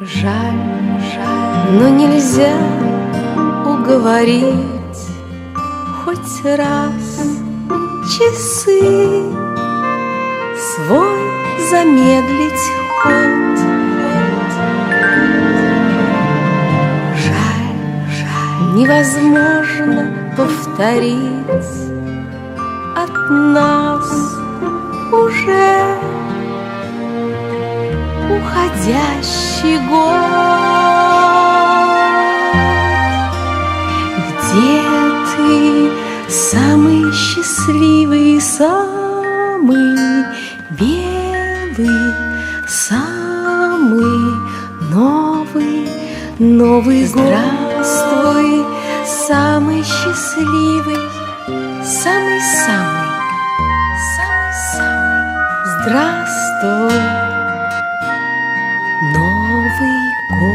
жаль, жаль, но нельзя уговорить хоть раз часы свой замедлить ход. Жаль, жаль, невозможно повторить от нас уже уходящий год. Где ты, самый счастливый, самый белый, самый новый, новый здравствуй, самый счастливый, самый-самый, самый-самый, здравствуй. Новый год.